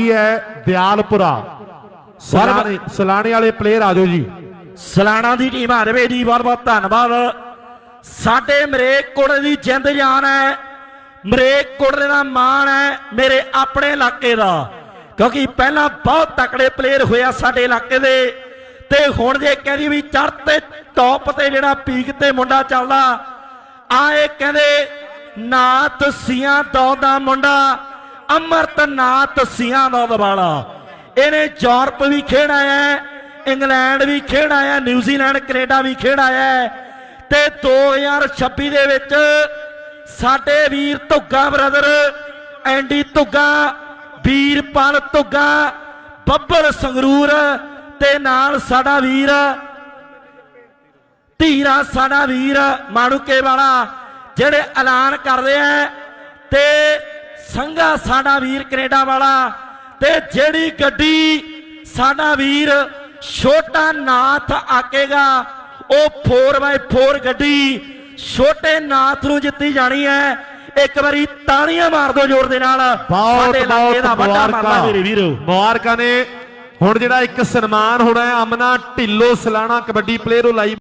ਗਈ ਹੈ ਦਿਆਲਪੁਰਾ। ਸਲਾਣੇ ਸਲਾਣੇ ਵਾਲੇ ਪਲੇਅਰ ਆਜੋ ਜੀ। ਸਲਾਣਾ ਦੀ ਟੀਮ ਆ ਰਵੇ ਜੀ ਬਹੁਤ ਬਹੁਤ ਧੰਨਵਾਦ। ਸਾਡੇ ਮਰੇਕ ਕੋੜੇ ਦੀ ਜਿੰਦ ਜਾਨ ਹੈ। ਮਰੇਕ ਕੋੜੇ ਦਾ ਮਾਣ ਹੈ ਮੇਰੇ ਆਪਣੇ ਇਲਾਕੇ ਦਾ। ਕਿਉਂਕਿ ਪਹਿਲਾਂ ਬਹੁਤ ਤਕੜੇ ਪਲੇਅਰ ਹੋਇਆ ਸਾਡੇ ਇਲਾਕੇ ਦੇ। ਤੇ ਹੁਣ ਜੇ ਕਹਿੰਦੀ ਵੀ ਚੜ੍ਹ ਤੇ ਟੌਪ ਤੇ ਜਿਹੜਾ ਪੀਕ ਤੇ ਮੁੰਡਾ ਚੱਲਦਾ ਆਏ ਕਹਿੰਦੇ ਨਾਥ ਸੀਆਂ ਦੌ ਦਾ ਮੁੰਡਾ। ਅਮਰਤ ਨਾਥ ਸੀਆਂ ਦਾ ਦਵਾਲਾ ਇਹਨੇ ਯੂਰਪ ਵੀ ਖੇਡ ਆਇਆ ਇੰਗਲੈਂਡ ਵੀ ਖੇਡ ਆਇਆ ਨਿਊਜ਼ੀਲੈਂਡ ਕੈਨੇਡਾ ਵੀ ਖੇਡ ਆਇਆ ਹੈ। ਤੇ 2026 ਦੇ ਵਿੱਚ ਸਾਡੇ ਵੀਰ ਧੁੱਗਾ ਬ੍ਰਦਰ, ਐਂਡੀ ਧੁੱਗਾ, ਵੀਰਪਾਲ ਧੁੱਗਾ, ਬੱਬਲ ਸੰਗਰੂਰ ਤੇ ਨਾਲ ਸਾਡਾ ਵੀਰ, ਧੀਰਾ ਸਾਡਾ ਵੀਰ, ਮਾਣੂਕੇ ਵਾਲਾ, ਜਿਹੜੇ ਐਲਾਨ ਕਰਦੇ ਆ ਤੇ ਸੰਘਾ ਸਾਡਾ ਵੀਰ ਕੈਨੇਡਾ ਵਾਲਾ ਤੇ ਜਿਹੜੀ ਗੱਡੀ ਸਾਡਾ ਵੀਰ ਛੋਟਾ ਨਾਥ ਆਕੇਗਾ ਉਹ 4x4 ਗੱਡੀ ਛੋਟੇ ਨਾਥ ਨੂੰ ਜਿੱਤੀ ਜਾਣੀ ਹੈ। ਇੱਕ ਵਾਰੀ ਤਾੜੀਆਂ ਮਾਰ ਦਿਓ ਜ਼ੋਰ ਦੇ ਨਾਲ। ਬਹੁਤ ਸਾਡੇ ਇਲਾਕੇ ਦਾ ਬਹੁਤ ਵੱਡਾ ਮਾਮਲਾ ਮੇਰੇ ਵੀਰੋ ਮੁਬਾਰਕਾਂ ਮੁਬਾਰਕਾਂ ਨੇ। ਹੁਣ ਜਿਹੜਾ ਇੱਕ ਸਨਮਾਨ ਹੋਣਾ ਹੈ ਅਮਨਾ ਢਿੱਲੋ ਸਲਾਣਾ ਕਬੱਡੀ ਪਲੇਅਰ ਉਹ ਲਾਈਵ